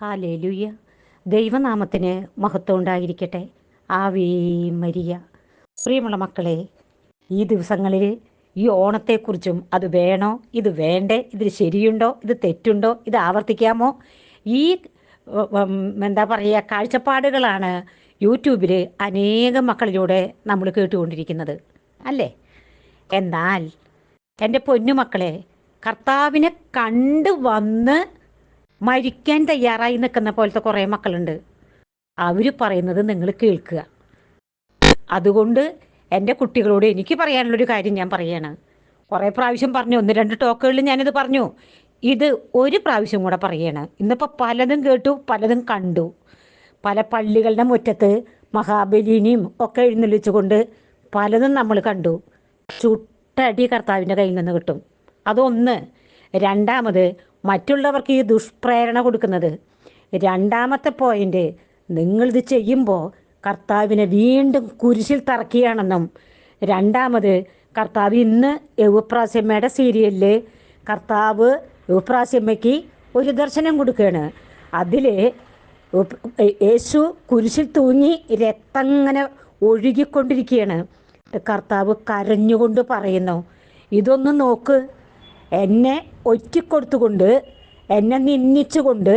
Hallelujah ദൈവനാമത്തിന് മഹത്വം ഉണ്ടായിരിക്കട്ടെ. ആവേ മരിയ. പ്രിയമുള്ള മക്കളെ ഈ ദിവസങ്ങളിൽ ഈ ഓണത്തെക്കുറിച്ചും അത് വേണോ ഇത് വേണ്ടേ ഇതിൽ ശരിയുണ്ടോ ഇത് തെറ്റുണ്ടോ ഇത് ആവർത്തിക്കാമോ ഈ എന്താ പറയുക കാഴ്ചപ്പാടുകളാണ് യൂട്യൂബിൽ അനേകം മക്കളിലൂടെ നമ്മൾ കേട്ടുകൊണ്ടിരിക്കുന്നത്. അല്ലേ? എന്നാൽ എന്റെ പൊന്നുമക്കളെ കർത്താവിനെ കണ്ട് വന്ന് മരിക്കാൻ തയ്യാറായി നിൽക്കുന്ന പോലത്തെ കുറേ മക്കളുണ്ട്. അവർ പറയുന്നത് നിങ്ങൾ കേൾക്കുക. അതുകൊണ്ട് എന്റെ കുട്ടികളോട് എനിക്ക് പറയാനുള്ളൊരു കാര്യം ഞാൻ പറയാണ്. കുറേ പ്രാവശ്യം പറഞ്ഞു ഒന്ന് രണ്ട് ടോക്കുകളിൽ ഞാനിത് പറഞ്ഞു. ഇത് ഒരു പ്രാവശ്യം കൂടെ പറയാണ്. ഇന്നിപ്പോൾ പലതും കേട്ടു പലതും കണ്ടു. പല പള്ളികളുടെ മുറ്റത്ത് മഹാബലിനെയും ഒക്കെ എഴുന്നള്ളിച്ചുകൊണ്ട് പലതും നമ്മൾ കണ്ടു. ചുട്ടടി കർത്താവിന്റെ കയ്യിൽ നിന്ന് കിട്ടും. അതൊന്ന്. രണ്ടാമത് മറ്റുള്ളവർക്ക് ഈ ദുഷ്പ്രേരണ കൊടുക്കുന്നത്. രണ്ടാമത്തെ പോയിന്റ് നിങ്ങളിത് ചെയ്യുമ്പോൾ കർത്താവിനെ വീണ്ടും കുരിശിൽ തറക്കുകയാണെന്നും. രണ്ടാമത് കർത്താവ് ഇന്ന് യൗപ്രാസ്യമ്മയുടെ സീരിയലിൽ കർത്താവ് യൗപ്രാസ്യമ്മയ്ക്ക് ഒരു ദർശനം കൊടുക്കുകയാണ്. അതിൽ യേശു കുരിശിൽ തൂങ്ങി രക്തം ഇങ്ങനെ ഒഴുകിക്കൊണ്ടിരിക്കുകയാണ്. കർത്താവ് കരഞ്ഞുകൊണ്ട് പറയുന്നു ഇതൊന്ന് നോക്ക് എന്നെ ഒറ്റിക്കൊടുത്തുകൊണ്ട് എന്നെ നിന്ദിച്ചുകൊണ്ട്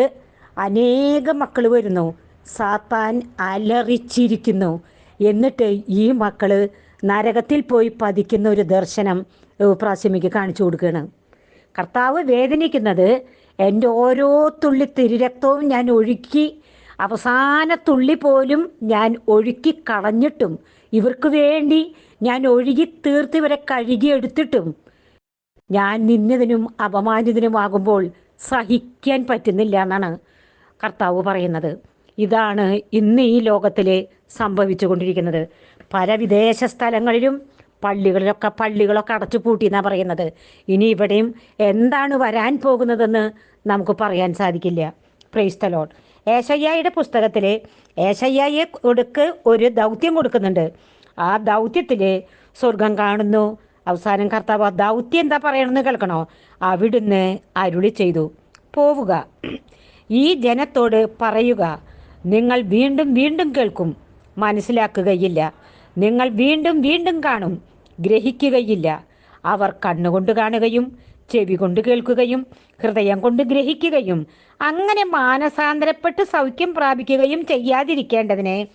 അനേകം മക്കൾ വരുന്നു. സാത്താൻ അലറിച്ചിരിക്കുന്നു. എന്നിട്ട് ഈ മക്കൾ നരകത്തിൽ പോയി പതിക്കുന്ന ഒരു ദർശനം പ്രാസ്യമിക്ക് കാണിച്ചു കൊടുക്കുകയാണ്. കർത്താവ് വേദനിക്കുന്നത് എന്റെ ഓരോ തുള്ളി തിരുരക്തവും ഞാൻ ഒഴുക്കി അവസാന തുള്ളി പോലും ഞാൻ ഒഴുക്കി കളഞ്ഞിട്ടും ഇവർക്ക് വേണ്ടി ഞാൻ ഒഴുകി തീർത്ത് ഇവരെ കഴുകിയെടുത്തിട്ടും ഞാൻ നിന്നതിനും അപമാനിതനുമാകുമ്പോൾ സഹിക്കാൻ പറ്റുന്നില്ല എന്നാണ് കർത്താവ് പറയുന്നത്. ഇതാണ് ഇന്ന് ഈ ലോകത്തിൽ സംഭവിച്ചുകൊണ്ടിരിക്കുന്നത്. പല വിദേശ സ്ഥലങ്ങളിലും പള്ളികളിലൊക്കെ പള്ളികളൊക്കെ അടച്ചു പൂട്ടി എന്നാണ് പറയുന്നത്. ഇനി ഇവിടെയും എന്താണ് വരാൻ പോകുന്നതെന്ന് നമുക്ക് പറയാൻ സാധിക്കില്ല. പ്രൈസ്തലോൺ ഏശയ്യായുടെ പുസ്തകത്തിൽ ഏശയ്യായെ കൊടുക്ക് ഒരു ദൗത്യം കൊടുക്കുന്നുണ്ട്. ആ ദൗത്യത്തിൽ സ്വർഗം കാണുന്നു അവസാനം കർത്താവ് ദൗത്യം എന്താ പറയണമെന്ന് കേൾക്കണോ? അവിടുന്ന് അരുളി ചെയ്തു. പോവുക. ഈ ജനത്തോട് പറയുക. നിങ്ങൾ വീണ്ടും വീണ്ടും കേൾക്കും. മനസ്സിലാക്കുകയില്ല. നിങ്ങൾ വീണ്ടും വീണ്ടും കാണും. ഗ്രഹിക്കുകയില്ല. അവർ കണ്ണുകൊണ്ട് കാണുകയും ചെവി കൊണ്ട് കേൾക്കുകയും ഹൃദയം കൊണ്ട് ഗ്രഹിക്കുകയും അങ്ങനെ മാനസാന്തരപ്പെട്ട് സൗഖ്യം പ്രാപിക്കുകയും ചെയ്യാതിരിക്കേണ്ടതിനെ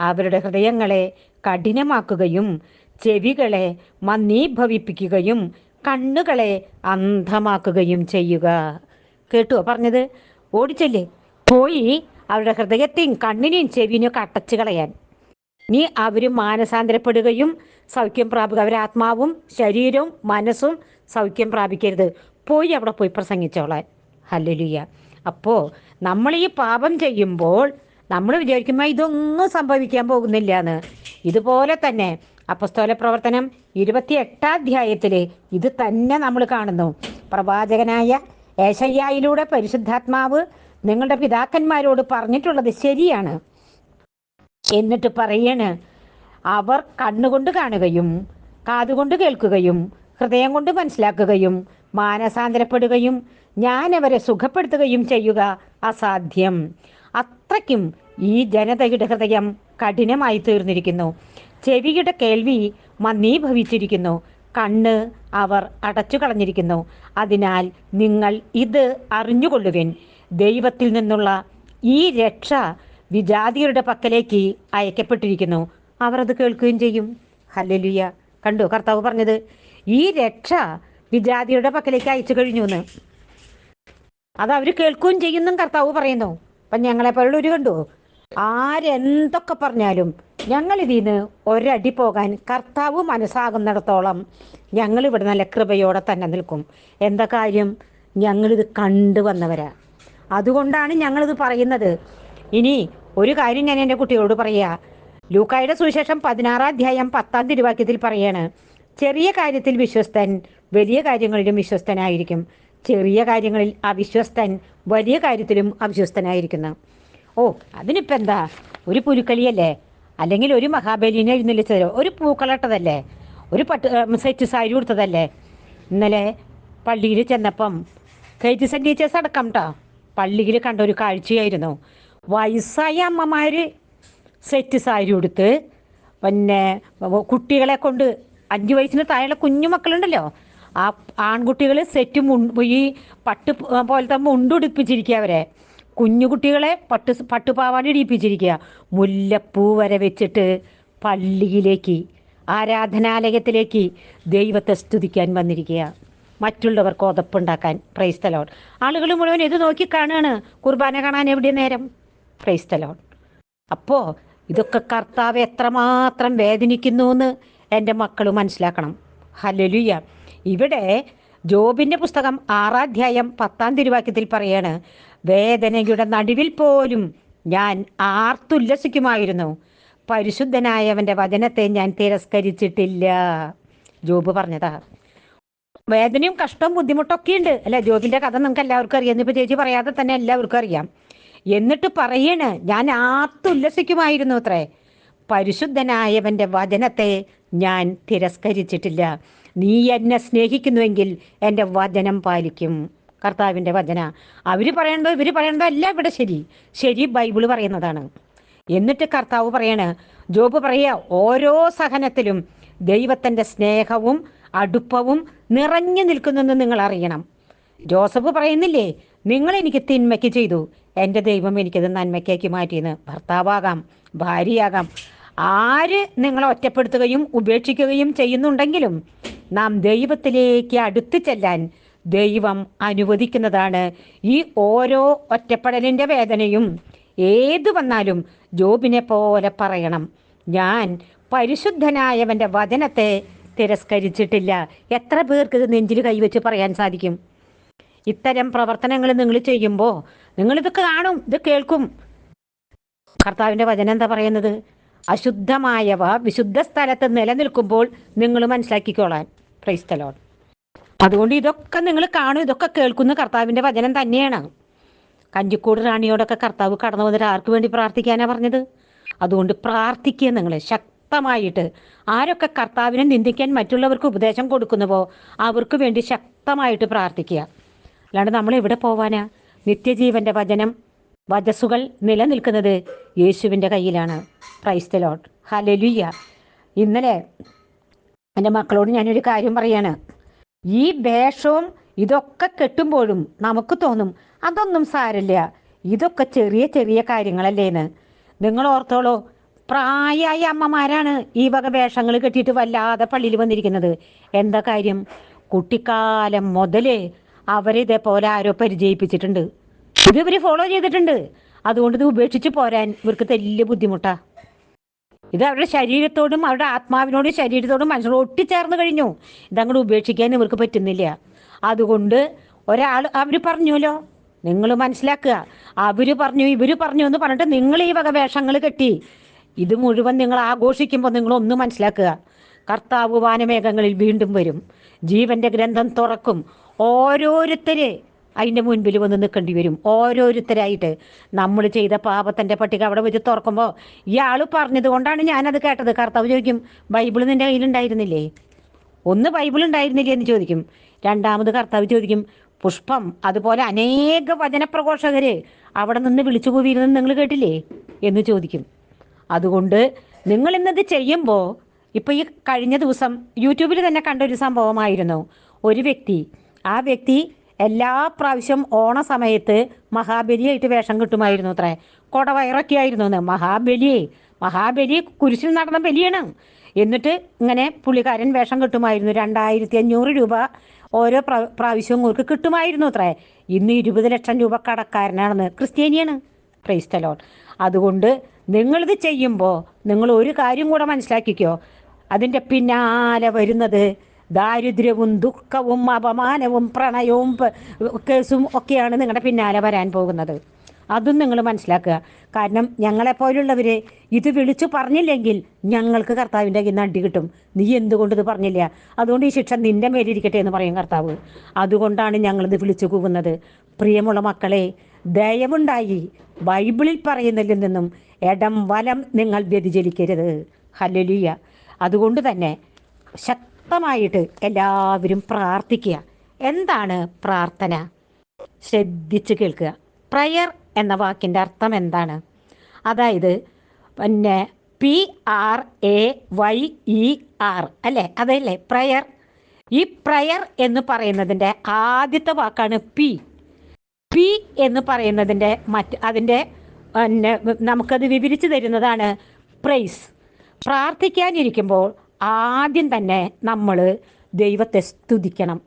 അവരുടെ ഹൃദയങ്ങളെ കഠിനമാക്കുകയും ചെവികളെ മന്ദീഭവിപ്പിക്കുകയും കണ്ണുകളെ അന്ധമാക്കുകയും ചെയ്യുക. കേട്ടോ പറഞ്ഞത്? ഓടിച്ചല്ലേ. പോയി അവരുടെ ഹൃദയത്തെയും കണ്ണിനെയും ചെവിനെയും ഒക്കെ അടച്ചു കളയാൻ. നീ അവർ മാനസാന്തരപ്പെടുകയും സൗഖ്യം പ്രാപിക്കുക അവരുടെ ആത്മാവും ശരീരവും മനസ്സും സൗഖ്യം പ്രാപിക്കരുത്. പോയി അവിടെ പോയി പ്രസംഗിച്ചോളാൻ. ഹല്ലുലിയ. അപ്പോൾ നമ്മൾ ഈ പാപം ചെയ്യുമ്പോൾ നമ്മൾ വിചാരിക്കുമ്പോൾ ഇതൊന്നും സംഭവിക്കാൻ പോകുന്നില്ല എന്ന്. ഇതുപോലെ തന്നെ അപ്പസ്തോല പ്രവർത്തനം ഇരുപത്തി എട്ടാം അധ്യായത്തിൽ ഇത് തന്നെ നമ്മൾ കാണുന്നു. പ്രവാചകനായ ഏശയ്യായിലൂടെ പരിശുദ്ധാത്മാവ് നിങ്ങളുടെ പിതാക്കന്മാരോട് പറഞ്ഞിട്ടുള്ളത് ശരിയാണ്. എന്നിട്ട് പറയണ് അവർ കണ്ണുകൊണ്ട് കാണുകയും കാതുകൊണ്ട് കേൾക്കുകയും ഹൃദയം കൊണ്ട് മനസ്സിലാക്കുകയും മാനസാന്തരപ്പെടുകയും ഞാൻ അവരെ സുഖപ്പെടുത്തുകയും ചെയ്യുക അസാധ്യം. അത്രയ്ക്കും ഈ ജനതയുടെ ഹൃദയം കഠിനമായി തീർന്നിരിക്കുന്നു. ചെവിയുടെ കേൾവി മന്ദീഭവിച്ചിരിക്കുന്നു കണ്ണ് അവർ അടച്ചു കളഞ്ഞിരിക്കുന്നു. അതിനാൽ നിങ്ങൾ ഇത് അറിഞ്ഞുകൊള്ളുവിൻ. ദൈവത്തിൽ നിന്നുള്ള ഈ രക്ഷ വിജാതിയരുടെ പക്കലേക്ക് അയക്കപ്പെട്ടിരിക്കുന്നു. അവർ അത് കേൾക്കുകയും ചെയ്യും. ഹല്ലേലൂയ. കണ്ടു കർത്താവ് പറഞ്ഞത് ഈ രക്ഷ വിജാതിയുടെ പക്കലേക്ക് അയച്ചു കഴിഞ്ഞു എന്ന്. അത് അവർ കേൾക്കുകയും ചെയ്യുന്നും കർത്താവ് പറയുന്നു. അപ്പം ഞങ്ങളെ പോലുള്ള ഒരു കണ്ടു? ആരെന്തൊക്കെ പറഞ്ഞാലും ഞങ്ങൾ ഇതിന് ഒരടി പോകാൻ കർത്താവ് മനസ്സാകുന്നിടത്തോളം ഞങ്ങൾ ഇവിടെ നല്ല കൃപയോടെ തന്നെ നിൽക്കും. എന്താ കാര്യം? ഞങ്ങളിത് കണ്ടു വന്നവരാ. അതുകൊണ്ടാണ് ഞങ്ങളിത് പറയുന്നത്. ഇനി ഒരു കാര്യം ഞാൻ എന്റെ കുട്ടികളോട് പറയുക ലൂക്കായുടെ സുവിശേഷം പതിനാറാം അധ്യായം പത്താം തിരുവാക്യത്തിൽ പറയാണ് ചെറിയ കാര്യത്തിൽ വിശ്വസ്തൻ വലിയ കാര്യങ്ങളിലും വിശ്വസ്തനായിരിക്കും. ചെറിയ കാര്യങ്ങളിൽ അവിശ്വസ്തൻ വലിയ കാര്യത്തിലും അവിശ്വസ്തനായിരിക്കുന്നു. ഓ അതിനിപ്പോൾ എന്താ ഒരു പുലിക്കളിയല്ലേ? അല്ലെങ്കിൽ ഒരു മഹാബലിനെ എഴുന്നള്ളിച്ചതല്ലോ ഒരു പൂക്കളട്ടതല്ലേ? ഒരു പട്ട് സെറ്റ് സാരി കൊടുത്തതല്ലേ ഇന്നലെ പള്ളിയിൽ ചെന്നപ്പം കെ ടി സെൻ ടീച്ചേഴ്സ് അടക്കം കേട്ടോ പള്ളിയിൽ കണ്ട ഒരു കാഴ്ചയായിരുന്നു. വയസ്സായ അമ്മമാർ സെറ്റ് സാരി ഉടുത്ത് പിന്നെ കുട്ടികളെ കൊണ്ട് അഞ്ച് വയസ്സിന് താഴെയുള്ള കുഞ്ഞു മക്കളുണ്ടല്ലോ? ആ ആൺകുട്ടികൾ സെറ്റ് മുണ്ട് ഈ പട്ട് പോലത്തെ മുണ്ടുടുപ്പിച്ചിരിക്കുക അവരെ. കുഞ്ഞു കുട്ടികളെ പട്ട് പട്ടുപാവാടി ഇടിപ്പിച്ചിരിക്കുക. മുല്ലപ്പൂ വരെ വെച്ചിട്ട് പള്ളിയിലേക്ക് ആരാധനാലയത്തിലേക്ക് ദൈവത്തെ സ്തുതിക്കാൻ വന്നിരിക്കുക. മറ്റുള്ളവർക്ക് ഉതപ്പുണ്ടാക്കാൻ പ്രൈസ്തലോൺ ആളുകൾ മുഴുവൻ ഇത് നോക്കി കാണുകയാണ് കുർബാന കാണാൻ എവിടെ നേരം? പ്രൈസ്തലോൺ അപ്പോൾ ഇതൊക്കെ കർത്താവ് എത്രമാത്രം വേദനിക്കുന്നു എന്ന് എന്റെ മക്കൾ മനസ്സിലാക്കണം. ഹലലുയ്യ ഇവിടെ ജോബിന്റെ പുസ്തകം ആറാധ്യായം പത്താം തിരുവാക്യത്തിൽ പറയാണ് വേദനയുടെ നടുവിൽ പോലും ഞാൻ ആർത്തുല്ലസിക്കുമായിരുന്നു. പരിശുദ്ധനായവന്റെ വചനത്തെ ഞാൻ തിരസ്കരിച്ചിട്ടില്ല. ജോബ് പറഞ്ഞതാ. വേദനയും കഷ്ടവും ബുദ്ധിമുട്ടൊക്കെ ഉണ്ട് അല്ലെ ജോബിന്റെ കഥ നിങ്ങൾക്ക് എല്ലാവർക്കും അറിയാം. ഇന്നിപ്പോൾ ചേച്ചി പറയാതെ തന്നെ എല്ലാവർക്കും അറിയാം. എന്നിട്ട് പറയണ് ഞാൻ ആർത്തുല്ലസിക്കുമായിരുന്നു അത്രേ. പരിശുദ്ധനായവന്റെ വചനത്തെ ഞാൻ തിരസ്കരിച്ചിട്ടില്ല. നീ എന്നെ സ്നേഹിക്കുന്നുവെങ്കിൽ എന്റെ വചനം പാലിക്കും. കർത്താവിന്റെ വചന. അവർ പറയണതോ ഇവർ പറയണതോ അല്ല ഇവിടെ ശരി. ശരി ബൈബിൾ പറയുന്നതാണ്. എന്നിട്ട് കർത്താവ് പറയാണ് ജോബ് പറയുക ഓരോ സഹനത്തിലും ദൈവത്തിന്റെ സ്നേഹവും അടുപ്പവും നിറഞ്ഞു നിൽക്കുന്നെന്ന് നിങ്ങൾ അറിയണം. ജോസഫ് പറയുന്നില്ലേ നിങ്ങൾ എനിക്ക് തിന്മയ്ക്ക് ചെയ്തു. എന്റെ ദൈവം എനിക്കത് നന്മയ്ക്കാക്കി മാറ്റിയെന്ന്. ഭർത്താവാകാം ഭാര്യയാകാം. ആര് നിങ്ങളെ ഒറ്റപ്പെടുത്തുകയും ഉപേക്ഷിക്കുകയും ചെയ്യുന്നുണ്ടെങ്കിലും നാം ദൈവത്തിലേക്ക് അടുത്തു ചെല്ലാൻ ദൈവം അനുവദിക്കുന്നതാണ്. ഈ ഓരോ ഒറ്റപ്പെടലിന്റെ വേദനയും ഏത് വന്നാലും ജോബിനെ പോലെ പറയണം. ഞാൻ പരിശുദ്ധനായവന്റെ വചനത്തെ തിരസ്കരിച്ചിട്ടില്ല. എത്ര പേർക്ക് ഇത് നെഞ്ചിൽ കൈവച്ച് പറയാൻ സാധിക്കും? ഇത്തരം പ്രവർത്തനങ്ങൾ നിങ്ങൾ ചെയ്യുമ്പോൾ നിങ്ങളിത് കാണും ഇത് കേൾക്കും. കർത്താവിന്റെ വചനം എന്താ പറയുന്നത്? അശുദ്ധമായവ വിശുദ്ധ സ്ഥലത്ത് നിലനിൽക്കുമ്പോൾ നിങ്ങൾ മനസ്സിലാക്കിക്കോളാൻ. ക്രൈസ്തലോൺ അതുകൊണ്ട് ഇതൊക്കെ നിങ്ങൾ കാണും ഇതൊക്കെ കേൾക്കുന്ന കർത്താവിന്റെ വചനം തന്നെയാണ്. കഞ്ചിക്കൂട് റാണിയോടൊക്കെ കർത്താവ് കടന്നു വന്നിട്ട് ആർക്ക് വേണ്ടി പ്രാർത്ഥിക്കാനാണ് പറഞ്ഞത്? അതുകൊണ്ട് പ്രാർത്ഥിക്കുക നിങ്ങൾ ശക്തമായിട്ട്. ആരൊക്കെ കർത്താവിനെ നിന്ദിക്കാൻ മറ്റുള്ളവർക്ക് ഉപദേശം കൊടുക്കുന്നുവോ അവർക്ക് വേണ്ടി ശക്തമായിട്ട് പ്രാർത്ഥിക്കുക. അല്ലാണ്ട് നമ്മൾ എവിടെ പോവാനാ? നിത്യജീവന്റെ വചനം വചസ്സുകൾ നിലനിൽക്കുന്നത് യേശുവിന്റെ കയ്യിലാണ്. ക്രൈസ്തലോട്ട് ഹലലുയ്യ ഇന്നലെ എന്റെ മക്കളോട് ഞാനൊരു കാര്യം പറയാണ്. ഈ വേഷവും ഇതൊക്കെ കെട്ടുമ്പോഴും നമുക്ക് തോന്നും അതൊന്നും സാരല്ല ഇതൊക്കെ ചെറിയ ചെറിയ കാര്യങ്ങളല്ലേന്ന്. നിങ്ങൾ ഓർത്തോളൂ പ്രായമായ അമ്മമാരാണ് ഈ വക വേഷങ്ങൾ കെട്ടിയിട്ട് വല്ലാതെ പള്ളിയിൽ വന്നിരിക്കുന്നത്. എന്താ കാര്യം? കുട്ടിക്കാലം മുതലേ അവരെ ഇതേപോലെ ആരോ പരിചയിപ്പിച്ചിട്ടുണ്ട്. ഇത് ഇവർ ഫോളോ ചെയ്തിട്ടുണ്ട്. അതുകൊണ്ട് ഇത് ഉപേക്ഷിച്ച് പോരാൻ ഇവർക്ക് വലിയ ബുദ്ധിമുട്ടാ. ഇത് അവരുടെ ശരീരത്തോടും അവരുടെ ആത്മാവിനോടും ശരീരത്തോടും മനസ്സിനോട് ഒട്ടിച്ചേർന്ന് കഴിഞ്ഞു. ഇതങ്ങോട്ട് ഉപേക്ഷിക്കാൻ ഇവർക്ക് പറ്റുന്നില്ല. അതുകൊണ്ട് ഒരാൾ അവർ പറഞ്ഞുല്ലോ നിങ്ങൾ മനസ്സിലാക്കുക. അവർ പറഞ്ഞു ഇവർ പറഞ്ഞു എന്ന് പറഞ്ഞിട്ട് നിങ്ങൾ ഈ വക വേഷങ്ങൾ കെട്ടി ഇത് മുഴുവൻ നിങ്ങൾ ആഘോഷിക്കുമ്പോൾ നിങ്ങൾ ഒന്ന് മനസ്സിലാക്കുക. കർത്താവ് വാനമേഘങ്ങളിൽ വീണ്ടും വരും. ജീവന്റെ ഗ്രന്ഥം തുറക്കും. ഓരോരുത്തരെ അതിന്റെ മുൻപിൽ വന്ന് നിൽക്കേണ്ടി വരും. ഓരോരുത്തരായിട്ട് നമ്മൾ ചെയ്ത പാപത്തിന്റെ പട്ടിക അവിടെ വെച്ച് തുറക്കുമ്പോൾ ഇയാൾ പറഞ്ഞത് കൊണ്ടാണ് ഞാനത് കേട്ടത്. കർത്താവ് ചോദിക്കും ബൈബിൾ നിന്റെ കയ്യിലുണ്ടായിരുന്നില്ലേ ഒന്ന് ബൈബിൾ ഉണ്ടായിരുന്നില്ലേ എന്ന് ചോദിക്കും. രണ്ടാമത് കർത്താവ് ചോദിക്കും പുഷ്പം അതുപോലെ അനേക വചനപ്രഘോഷകർ അവിടെ നിന്ന് വിളിച്ചു പോയിരുന്നെന്ന് നിങ്ങൾ കേട്ടില്ലേ? എന്ന് ചോദിക്കും. അതുകൊണ്ട് നിങ്ങൾ ഇന്നത് ചെയ്യുമ്പോൾ ഇപ്പോൾ ഈ കഴിഞ്ഞ ദിവസം യൂട്യൂബിൽ തന്നെ കണ്ട ഒരു സംഭവമായിരുന്നു. ഒരു വ്യക്തി ആ വ്യക്തി എല്ലാ പ്രാവശ്യം ഓണ സമയത്ത് മഹാബലിയായിട്ട് വേഷം കിട്ടുമായിരുന്നു അത്രേ. കൊടവയറൊക്കെ ആയിരുന്നു മഹാബലി മഹാബലി കുരിശിൽ നടന്ന ബലിയാണ്. എന്നിട്ട് ഇങ്ങനെ പുള്ളിക്കാരൻ വേഷം കിട്ടുമായിരുന്നു. രണ്ടായിരത്തി അഞ്ഞൂറ് രൂപ ഓരോ പ്രാ- പ്രാവശ്യവും അവർക്ക് കിട്ടുമായിരുന്നു അത്രേ. ഇന്ന് ഇരുപത് ലക്ഷം രൂപ കടക്കാരനാണെന്ന് ക്രിസ്ത്യാനിയാണ്. ക്രൈസ്തലോൺ അതുകൊണ്ട് നിങ്ങളിത് ചെയ്യുമ്പോൾ നിങ്ങൾ ഒരു കാര്യം കൂടെ മനസ്സിലാക്കിക്കോ. അതിന്റെ പിന്നാലെ വരുന്നത് ദാരിദ്ര്യവും ദുഃഖവും അപമാനവും പ്രണയവും കേസും ഒക്കെയാണ് നിങ്ങളുടെ പിന്നാലെ വരാൻ പോകുന്നത്. അതും നിങ്ങൾ മനസ്സിലാക്കുക. കാരണം ഞങ്ങളെപ്പോലുള്ളവർ ഇത് വിളിച്ചു പറഞ്ഞില്ലെങ്കിൽ ഞങ്ങൾക്ക് കർത്താവിന്റെ കയ്യിൽ നിന്ന് അടി കിട്ടും. നീ എന്തുകൊണ്ട് ഇത് പറഞ്ഞില്ല? അതുകൊണ്ട് ഈ ശിക്ഷ നിന്റെ മേലിരിക്കട്ടെ എന്ന് പറയും കർത്താവ്. അതുകൊണ്ടാണ് ഞങ്ങളിത് വിളിച്ചു കൂവുന്നത്. പ്രിയമുള്ള മക്കളെ ദയവുണ്ടായി ബൈബിളിൽ പറയുന്നതിൽ നിന്നും ഇടം വലം നിങ്ങൾ വ്യതിചലിക്കരുത്. ഹല്ലലിയ. അതുകൊണ്ട് തന്നെ ശക്തമായിട്ട് എല്ലാവരും പ്രാർത്ഥിക്കുക. എന്താണ് പ്രാർത്ഥന? ശ്രദ്ധിച്ച് കേൾക്കുക. പ്രയർ എന്ന വാക്കിന്റെ അർത്ഥം എന്താണ്? അതായത് പിന്നെ P R A Y E R അല്ലേ? അതല്ലേ? പ്രയർ ഈ പ്രയർ എന്ന് പറയുന്നതിന്റെ ആദ്യത്തെ വാക്കാണ് പി പി എന്ന് പറയുന്നതിന്റെ മറ്റ് അതിന്റെ നമുക്കത് വിവരിച്ചു തരുന്നതാണ് പ്രൈസ് പ്രാർത്ഥിക്കാനിരിക്കുമ്പോൾ ആദ്യം തന്നെ നമ്മൾ ദൈവത്തെ സ്തുതിക്കണം.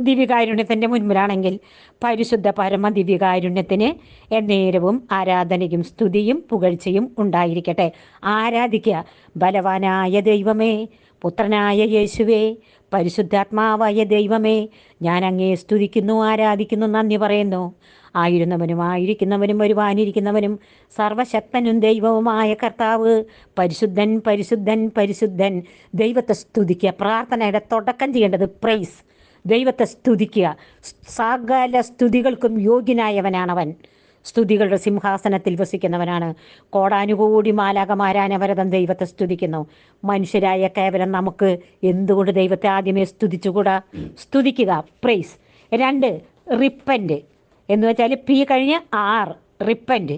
ദിവ്യകാരുണ്യത്തിന്റെ മുൻപിലാണെങ്കിൽ പരിശുദ്ധ പരമ ദിവ്യകാരുണ്യത്തിന് എന്നേരവും ആരാധനയും സ്തുതിയും പുകഴ്ചയും ഉണ്ടായിരിക്കട്ടെ. ആരാധിക്കുക ബലവാനായ ദൈവമേ പുത്രനായ യേശുവേ പരിശുദ്ധാത്മാവായ ദൈവമേ ഞാൻ അങ്ങേ സ്തുതിക്കുന്നു ആരാധിക്കുന്നു നന്ദി പറയുന്നു. ആയിരുന്നവനും ആയിരിക്കുന്നവനും വരുവാനിരിക്കുന്നവനും സർവശക്തനും ദൈവവുമായ കർത്താവ്. പരിശുദ്ധൻ പരിശുദ്ധൻ പരിശുദ്ധൻ. ദൈവത്തെ സ്തുതിക്കുക. പ്രാർത്ഥനയുടെ തുടക്കം ചെയ്യേണ്ടത് പ്രൈസ് ദൈവത്തെ സ്തുതിക്കുക. സകല സ്തുതികൾക്കും യോഗ്യനായവനാണവൻ. സ്തുതികളുടെ സിംഹാസനത്തിൽ വസിക്കുന്നവനാണ്. കോടാനുകൂടി മാലാകമാരാനവരതം ദൈവത്തെ സ്തുതിക്കുന്നു. മനുഷ്യരായ കേവലം നമുക്ക് എന്തുകൊണ്ട് ദൈവത്തെ ആദ്യമേ സ്തുതിച്ചുകൂടാ? സ്തുതിക്കുക. പ്രൈസ് രണ്ട് റിപ്പന്റ് എന്ന് വെച്ചാൽ പി കഴിഞ്ഞ് ആർ റിപ്പന്റ്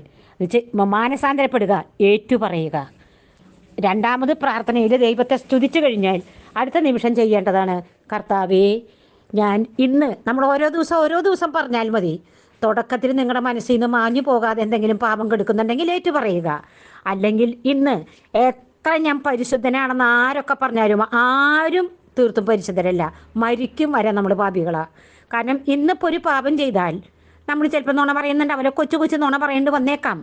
മാനസാന്തരപ്പെടുക ഏറ്റുപറയുക രണ്ടാമത് പ്രാർത്ഥനയിൽ ദൈവത്തെ സ്തുതിച്ചു കഴിഞ്ഞാൽ അടുത്ത നിമിഷം ചെയ്യേണ്ടതാണ് കർത്താവേ ഞാൻ ഇന്ന് നമ്മൾ ഓരോ ദിവസം ഓരോ ദിവസം പറഞ്ഞാൽ മതി. തുടക്കത്തിൽ നിങ്ങളുടെ മനസ്സിൽ നിന്ന് മാഞ്ഞു പോകാതെ എന്തെങ്കിലും പാപം കെടുക്കുന്നുണ്ടെങ്കിൽ ഏറ്റു പറയുക. അല്ലെങ്കിൽ ഇന്ന് എത്ര ഞാൻ പരിശുദ്ധനാണെന്ന് ആരൊക്കെ പറഞ്ഞാലും ആരും തീർത്തും പരിശുദ്ധരല്ല. മരിക്കും വരെ നമ്മൾ പാപികളാണ് കാരണം ഇന്നിപ്പോൾ ഒരു പാപം ചെയ്താൽ നമ്മൾ ചിലപ്പോൾ നുണ അവരെ കൊച്ചു കൊച്ചു നുണ പറയേണ്ടി വന്നേക്കാം.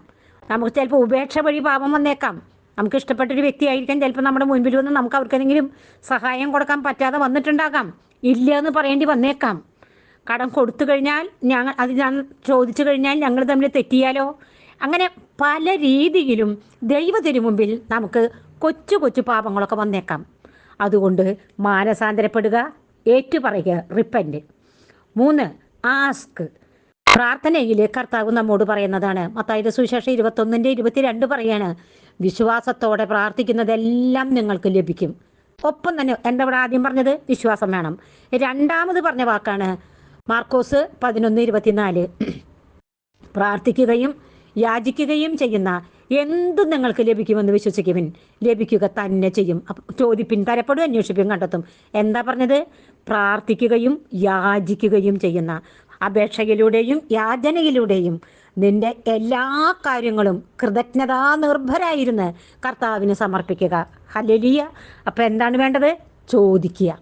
നമുക്ക് ചിലപ്പോൾ ഉപേക്ഷ വഴി പാപം വന്നേക്കാം. നമുക്ക് ഇഷ്ടപ്പെട്ട ഇഷ്ടപ്പെട്ടൊരു വ്യക്തിയായിരിക്കാം. ചിലപ്പോൾ നമ്മുടെ മുൻപിൽ വന്ന് നമുക്ക് അവർക്കെന്തെങ്കിലും സഹായം കൊടുക്കാൻ പറ്റാതെ വന്നിട്ടുണ്ടാകാം. ഇല്ല എന്ന് പറയേണ്ടി വന്നേക്കാം. കടം കൊടുത്തു കഴിഞ്ഞാൽ ഞങ്ങൾ അത് ഞാൻ ചോദിച്ചു കഴിഞ്ഞാൽ ഞങ്ങൾ തമ്മിൽ തെറ്റിയാലോ? അങ്ങനെ പല രീതിയിലും ദൈവത്തിനു മുമ്പിൽ നമുക്ക് കൊച്ചു കൊച്ചു പാപങ്ങളൊക്കെ വന്നേക്കാം. അതുകൊണ്ട് മാനസാന്തരപ്പെടുക ഏറ്റുപറയുക റിപ്പന്റ് മൂന്ന് ആസ്ക് പ്രാർത്ഥനയിൽ കർത്താവ് നമ്മോട് പറയുന്നതാണ്. മത്തായത് സുവിശേഷം ഇരുപത്തൊന്നിന്റെ ഇരുപത്തിരണ്ട് പറയാണ് വിശ്വാസത്തോടെ പ്രാർത്ഥിക്കുന്നതെല്ലാം നിങ്ങൾക്ക് ലഭിക്കും. ഒപ്പം തന്നെ എന്റെ അവിടെ ആദ്യം പറഞ്ഞത്? വിശ്വാസം വേണം. രണ്ടാമത് പറഞ്ഞ വാക്കാണ് മാർക്കോസ് പതിനൊന്ന് ഇരുപത്തിനാല്. പ്രാർത്ഥിക്കുകയും യാചിക്കുകയും ചെയ്യുന്ന എന്തും നിങ്ങൾക്ക് ലഭിക്കുമെന്ന് വിശ്വസിക്കുവിൻ. ലഭിക്കുക തന്നെ ചെയ്യും. ചോദിപ്പിൻ തരപ്പെടും അന്വേഷിപ്പിൻ കണ്ടെത്തും. എന്താ പറഞ്ഞത്? പ്രാർത്ഥിക്കുകയും യാചിക്കുകയും ചെയ്യുന്ന അപേക്ഷയിലൂടെയും യാചനയിലൂടെയും നിന്റെ എല്ലാ കാര്യങ്ങളും കൃതജ്ഞതാ നിർഭരായിരുന്ന് കർത്താവിന് സമർപ്പിക്കുക. ഹലലിയ അപ്പം എന്താണ് വേണ്ടത്? ചോദിക്കുക.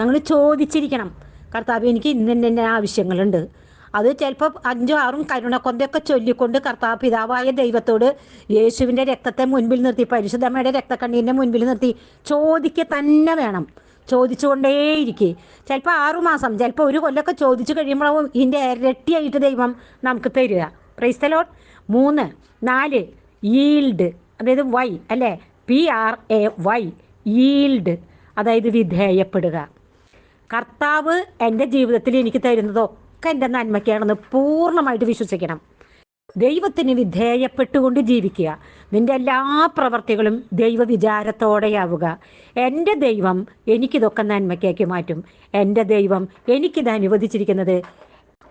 ഞങ്ങൾ ചോദിച്ചിരിക്കണം. കർത്താവ് എനിക്ക് ഇന്ന ഇന്ന ആവശ്യങ്ങളുണ്ട്. അത് ചിലപ്പോൾ അഞ്ചോ ആറും കരുണക്കൊന്തയൊക്കെ ചൊല്ലിക്കൊണ്ട് കർത്താവ് പിതാവായ ദൈവത്തോട് യേശുവിന്റെ രക്തത്തെ മുൻപിൽ നിർത്തി പരിശുദ്ധമ്മയുടെ രക്തക്കണ്ണീരിന്റെ മുൻപിൽ നിർത്തി ചോദിക്കുക തന്നെ വേണം. ചോദിച്ചുകൊണ്ടേയിരിക്കെ. ചിലപ്പോൾ ആറുമാസം ചിലപ്പോൾ ഒരു കൊല്ലമൊക്കെ ചോദിച്ചു കഴിയുമ്പോഴും ഇതിന്റെ ഇരട്ടിയായിട്ട് ദൈവം നമുക്ക് തരിക. ക്രൈസ്തലോട്ട് മൂന്ന് നാല് ഈൽഡ് അതായത് വൈ അല്ലേ? P R A Y yield അതായത് വിധേയപ്പെടുക. കർത്താവ് എന്റെ ജീവിതത്തിൽ എനിക്ക് തരുന്നതൊക്കെ എന്റെ നന്മയ്ക്കാണെന്ന് പൂർണമായിട്ട് വിശ്വസിക്കണം. ദൈവത്തിന് വിധേയപ്പെട്ടുകൊണ്ട് ജീവിക്കുക. നിന്റെ എല്ലാ പ്രവർത്തികളും ദൈവ വിചാരത്തോടെയാവുക എന്റെ ദൈവം എനിക്കിതൊക്കെ നന്മയ്ക്കാക്കി മാറ്റും. എന്റെ ദൈവം എനിക്കിത് അനുവദിച്ചിരിക്കുന്നത്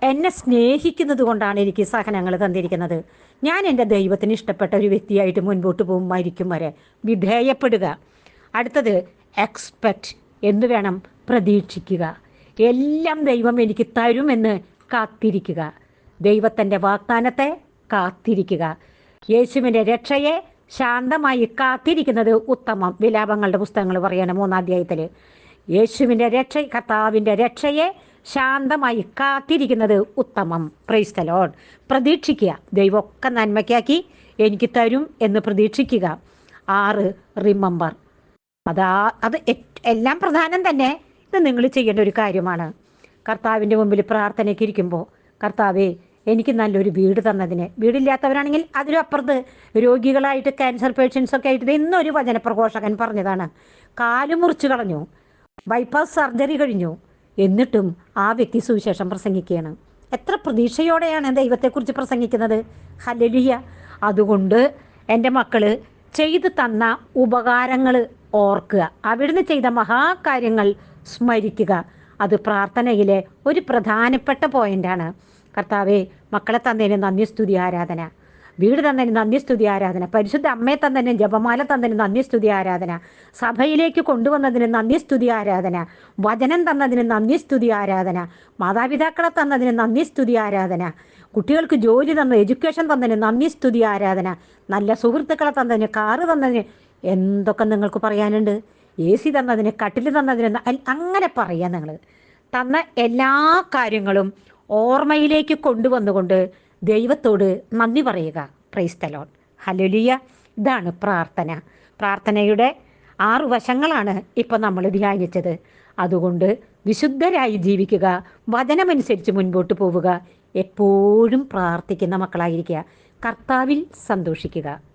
എന്നെ സ്നേഹിക്കുന്നത് കൊണ്ടാണ് എനിക്ക് സഹനങ്ങൾ തന്നിരിക്കുന്നത്. ഞാൻ എന്റെ ദൈവത്തിന് ഇഷ്ടപ്പെട്ട ഒരു വ്യക്തിയായിട്ട് മുൻപോട്ട് പോകും വരെ. വിധേയപ്പെടുക. അടുത്തത് എക്സ്പെക്റ്റ് എന്ന് വേണം പ്രതീക്ഷിക്കുക. എല്ലാം ദൈവം എനിക്ക് തരുമെന്ന് കാത്തിരിക്കുക. ദൈവത്തിന്റെ വാഗ്ദാനത്തെ കാത്തിരിക്കുക. യേശുവിന്റെ രക്ഷയെ ശാന്തമായി കാത്തിരിക്കുന്നത് ഉത്തമം. വിലാപങ്ങളുടെ പുസ്തകങ്ങൾ പറയുകയാണ് മൂന്നാം അധ്യായത്തിൽ യേശുവിന്റെ രക്ഷ കർത്താവിന്റെ രക്ഷയെ ശാന്തമായി കാത്തിരിക്കുന്നത് ഉത്തമം. പ്രൈസ്തലോൺ പ്രതീക്ഷിക്കുക. ദൈവമൊക്കെ നന്മയ്ക്കാക്കി എനിക്ക് തരും എന്ന് പ്രതീക്ഷിക്കുക. ആറ് റിമംബർ അതാ അത് എല്ലാം പ്രധാനം തന്നെ. ഇത് നിങ്ങൾ ചെയ്യേണ്ട ഒരു കാര്യമാണ്. കർത്താവിന്റെ മുമ്പിൽ പ്രാർത്ഥനയ്ക്ക് ഇരിക്കുമ്പോൾ കർത്താവേ എനിക്ക് നല്ലൊരു വീട് തന്നതിന്. വീടില്ലാത്തവരാണെങ്കിൽ അതിലും അപ്പുറത്ത് രോഗികളായിട്ട് ക്യാൻസർ പേഷ്യൻസൊക്കെ ആയിട്ട് ഇന്നൊരു വചനപ്രഘോഷകൻ പറഞ്ഞതാണ്. കാൽ മുറിച്ചു കളഞ്ഞു. ബൈപ്പാസ് സർജറി കഴിഞ്ഞു. എന്നിട്ടും ആ വ്യക്തി സുവിശേഷം പ്രസംഗിക്കുകയാണ്. എത്ര പ്രതീക്ഷയോടെയാണ് ദൈവത്തെക്കുറിച്ച് പ്രസംഗിക്കുന്നത്? ഹലലിയ അതുകൊണ്ട് എന്റെ മക്കൾ ചെയ്തു തന്ന ഉപകാരങ്ങൾ ഓർക്കുക. അവിടുന്ന് ചെയ്ത മഹാകാര്യങ്ങൾ സ്മരിക്കുക. അത് പ്രാർത്ഥനയിലെ ഒരു പ്രധാനപ്പെട്ട പോയിന്റാണ് കർത്താവെ മക്കളെ തന്നതിന് നന്ദി സ്തുതി ആരാധന. വീട് തന്നതിന് നന്ദി സ്തുതി ആരാധന. പരിശുദ്ധ അമ്മയെ തന്നതിന് ജപമാല തന്നതിന് നന്ദി സ്തുതി ആരാധന. സഭയിലേക്ക് കൊണ്ടുവന്നതിന് നന്ദി സ്തുതി ആരാധന. വചനം തന്നതിന് നന്ദി സ്തുതി ആരാധന. മാതാപിതാക്കളെ തന്നതിന് നന്ദി സ്തുതി ആരാധന. കുട്ടികൾക്ക് ജോലി തന്ന എഡ്യൂക്കേഷൻ തന്നതിന് നന്ദി സ്തുതി ആരാധന. നല്ല സുഹൃത്തുക്കളെ തന്നതിന് കാറ് തന്നതിന് എന്തൊക്കെ നിങ്ങൾക്ക് പറയാനുണ്ട്? എ സി തന്നതിന് കട്ടിൽ തന്നതിന് അങ്ങനെ പറയാം നിങ്ങൾ തന്ന എല്ലാ കാര്യങ്ങളും ഓർമ്മയിലേക്ക് കൊണ്ടുവന്നുകൊണ്ട് ദൈവത്തോട് നന്ദി പറയുക. ക്രൈസ്തലോൺ ഹലലിയ ഇതാണ് പ്രാർത്ഥന. പ്രാർത്ഥനയുടെ ആറു വശങ്ങളാണ് ഇപ്പം നമ്മൾ ധ്യാനിച്ചത്. അതുകൊണ്ട് വിശുദ്ധരായി ജീവിക്കുക വചനമനുസരിച്ച് മുൻപോട്ട് പോവുക എപ്പോഴും പ്രാർത്ഥിക്കുന്ന മക്കളായിരിക്കുക. കർത്താവിൽ സന്തോഷിക്കുക.